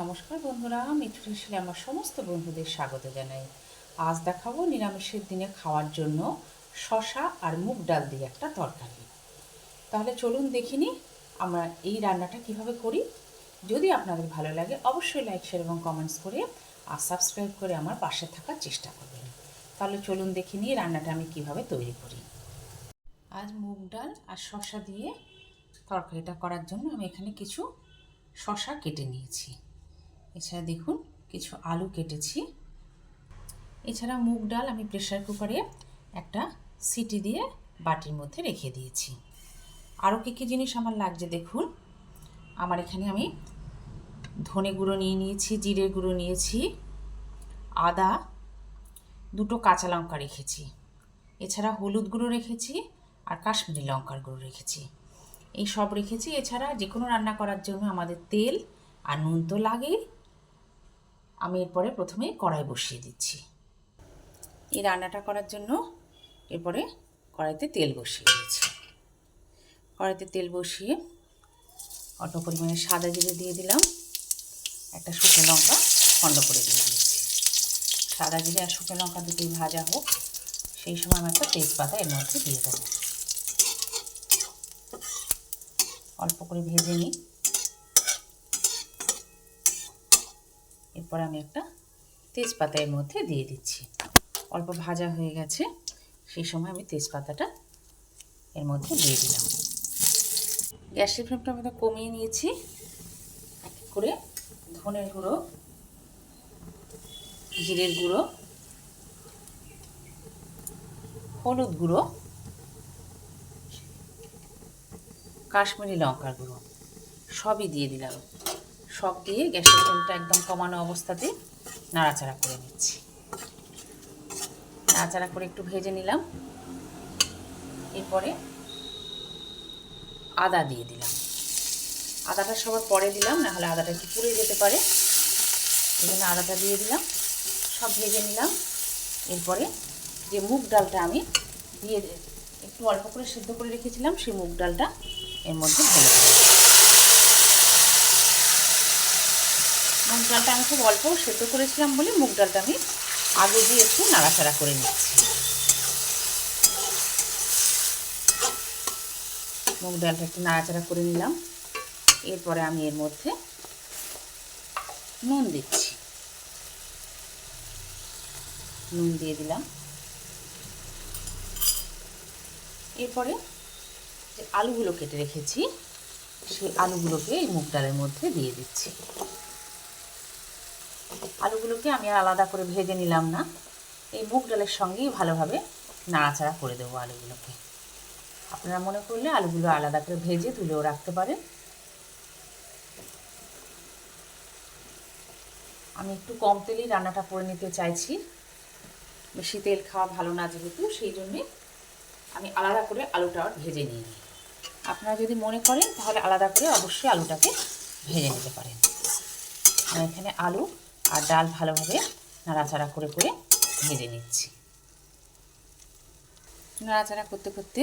নমস্কার বন্ধুরা, মিঠু রেশিলে আমার সমস্ত বন্ধুদের স্বাগত জানাই। আজ দেখাবো নিরামিষের দিনে খাওয়ার জন্য শশা আর মুগ ডাল দিয়ে একটা তরকারি। তাহলে চলুন দেখিনি আমরা এই রান্নাটা কীভাবে করি। যদি আপনাদের ভালো লাগে, অবশ্যই লাইক, শেয়ার এবং কমেন্টস করে আর সাবস্ক্রাইব করে আমার পাশে থাকার চেষ্টা করবেন। তাহলে চলুন দেখিনি রান্নাটা আমি কীভাবে তৈরি করি। আজ মুগ ডাল আর শশা দিয়ে তরকারিটা করার জন্য আমি এখানে কিছু শশা কেটে নিয়েছি। এছাড়া দেখুন, কিছু আলু কেটেছি। এছাড়া মুগ ডাল আমি প্রেশার কুকারে একটা সিটি দিয়ে বাটির মধ্যে রেখে দিয়েছি। আরও কী কী জিনিস আমার লাগছে দেখুন। আমার এখানে আমি ধনে গুঁড়ো নিয়ে নিয়েছি, জিরে গুঁড়ো নিয়েছি, আদা, দুটো কাঁচা লঙ্কা রেখেছি। এছাড়া হলুদ গুঁড়ো রেখেছি আর কাশ্মীরি লঙ্কার গুঁড়ো রেখেছি। এই সব রেখেছি। এছাড়া যে কোনো রান্না করার জন্য আমাদের তেল আর নুন তো লাগেই। আমি এরপরে প্রথমে কড়াই বসিয়ে দিচ্ছি। এই রান্নাটা করার জন্য এরপরে কড়াইতে তেল বসিয়ে দিয়েছি কড়াইতে তেল বসিয়ে অল্প পরিমাণে সাদা জিরে দিয়ে দিলাম, একটা শুকনো লঙ্কা খণ্ড করে দিয়ে দিয়েছি সাদা জিরে আর শুকনো লঙ্কা দুটোই ভাজা হোক, সেই সময় আমি একটা তেজপাতা এর মধ্যে দিয়ে দেবো। অল্প করে ভেজে নিই। এরপর আমি একটা তেজপাতা এর মধ্যে দিয়ে দিচ্ছি। অল্প ভাজা হয়ে গেছে, সেই সময় আমি তেজপাতাটা এর মধ্যে দিয়ে দিলাম। গ্যাসের ফ্লেমটা আমি কমিয়ে নিয়েছি। করে ধনের গুঁড়ো, জিরের গুঁড়ো, হলুদ গুঁড়ো, কাশ্মীরি লঙ্কার গুঁড়ো সবই দিয়ে দিলাম। সব দিয়ে গ্যাসের ফ্লেমটা একদম কমানো অবস্থাতে নাড়াচাড়া করে নিচ্ছি। নাড়াচাড়া করে একটু ভেজে নিলাম। এরপরে আদা দিয়ে দিলাম। আদাটা সবার পরে দিলাম না হলে আদাটা একটু পুড়ে যেতে পারে। এই জন্য আদাটা দিয়ে দিলাম, সব ভেজে নিলাম। এরপরে যে মুগ ডালটা আমি দিয়ে একটু অল্প করে সিদ্ধ করে রেখেছিলাম, সেই মুগ ডালটা এর মধ্যে দেবো মুগ ডালটা আমি খুব অল্প সেদ্ধ করেছিলাম বলে মুগ ডালটা আমি আগে দিয়ে একটু নাড়াচাড়া করে নিচ্ছি। মুগ ডালটা একটু নাড়াচাড়া করে নিলাম। এরপরে আমি এর মধ্যে নুন দিচ্ছি। নুন দিয়ে দিলাম। এরপরে যে আলুগুলো কেটে রেখেছি, সেই আলুগুলোকে এই মুগ ডালের মধ্যে দিয়ে দিচ্ছি। আলুগুলোকে আমি আর আলাদা করে ভেজে নিলাম না। এই মুগ ডালের সঙ্গেই ভালোভাবে নাড়াচাড়া করে দেবো আলুগুলোকে। আপনারা মনে করলে আলুগুলো আলাদা করে ভেজে তুলেও রাখতে পারেন। আমি একটু কম তেলেই রান্নাটা করে নিতে চাইছি। বেশি তেল খাওয়া ভালো না যেহেতু, সেই জন্যে আমি আলাদা করে আলুটা ভেজে নিই। আপনারা যদি মনে করেন, তাহলে আলাদা করে অবশ্যই আলুটাকে ভেজে নিতে পারেন। এখানে আলু আর ডাল ভালোভাবে নাড়াচাড়া করে করে ভেজে নিচ্ছি। নাড়াচাড়া করতে করতে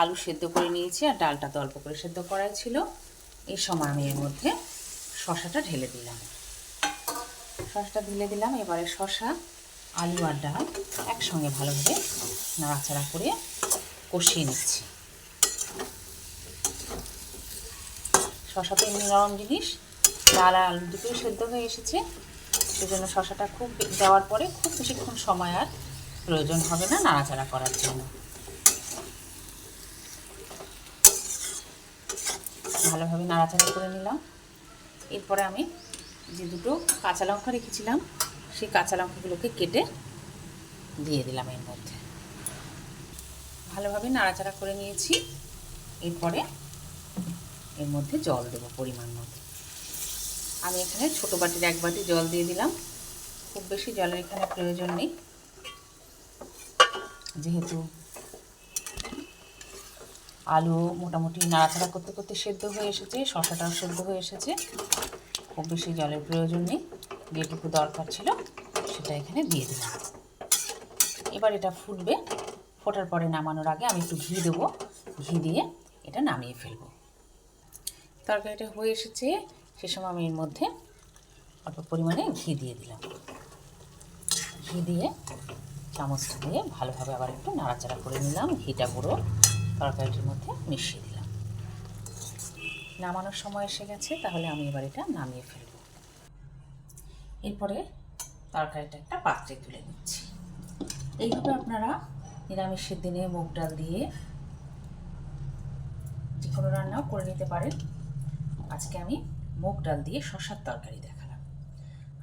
আলু সেদ্ধ করে নিয়েছি আর ডালটা তো অল্প করে সেদ্ধ করাই ছিল। এই সময় আমি এর মধ্যে শশাটা ঢেলে দিলাম। শশাটা ঢেলে দিলাম, এবারে শশা, আলু আর ডাল একসঙ্গে ভালোভাবে নাড়াচাড়া করে কষিয়ে নিচ্ছি। শশা তো এমনি নরম জিনিস ডাল আর আলু দুটোই সেদ্ধ হয়ে এসেছে। সেজন্য শশাটা খুব দেওয়ার পরে খুব বেশিক্ষণ সময় আর প্রয়োজন হবে না নাড়াচাড়া করার জন্য। ভালোভাবে নাড়াচাড়া করে নিলাম। এরপরে আমি যে দুটো কাঁচা লঙ্কা রেখেছিলাম, সেই কাঁচা লঙ্কাগুলোকে কেটে দিয়ে দিলাম এর মধ্যে। ভালোভাবে নাড়াচাড়া করে নিয়েছি। এরপরে এর মধ্যে জল দেবো পরিমাণ মতো। আমি এখানে ছোটো বাটির এক বাটি জল দিয়ে দিলাম। খুব বেশি জলের এখানে প্রয়োজন নেই। যেহেতু আলু মোটামুটি নাড়াচাড়া করতে করতে সেদ্ধ হয়ে এসেছে শশাটাও সেদ্ধ হয়ে এসেছে। খুব বেশি জলের প্রয়োজন নেই। যেটুকু দরকার ছিল সেটা এখানে দিয়ে দিলাম। এবার এটা ফুটবে। ফোটার পরে নামানোর আগে আমি একটু ঘি দেবো। ঘি দিয়ে এটা নামিয়ে ফেলব। তরকারিটা হয়ে এসেছে। সে সময় আমি এর মধ্যে অল্প পরিমাণে ঘি দিয়ে দিলাম। ঘি দিয়ে চামচটা দিয়ে ভালোভাবে আবার একটু নাড়াচাড়া করে নিলাম, ঘিটা পুরো তরকারিটির মধ্যে মিশিয়ে দিলাম। নামানোর সময় এসে গেছে, তাহলে আমি এবার এটা নামিয়ে ফেলব। এরপরে তরকারিটা একটা পাত্রে তুলে নিচ্ছি। এইভাবে আপনারা নিরামিষের দিনে মুগ ডাল দিয়ে যে কোনো রান্নাও করে নিতে পারেন। আজকে আমি মুগ ডাল দিয়ে শশার তরকারি দেখালাম।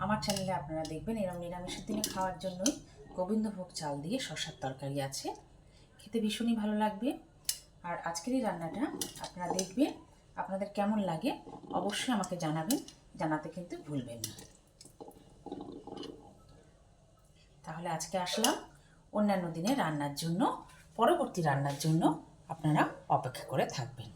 আমার চ্যানেলে আপনারা দেখবেন এরকম নিরামিষের দিনে খাওয়ার জন্যই গোবিন্দভোগ চাল দিয়ে শশার তরকারি আছে। খেতে ভীষণই ভালো লাগবে। আর আজকের এই রান্নাটা আপনারা দেখবেন, আপনাদের কেমন লাগে অবশ্যই আমাকে জানাবেন, জানাতে কিন্তু ভুলবেন না। তাহলে আজকে আসলাম অন্যান্য দিনে রান্নার জন্য, পরবর্তী রান্নার জন্য আপনারা অপেক্ষা করে থাকবেন।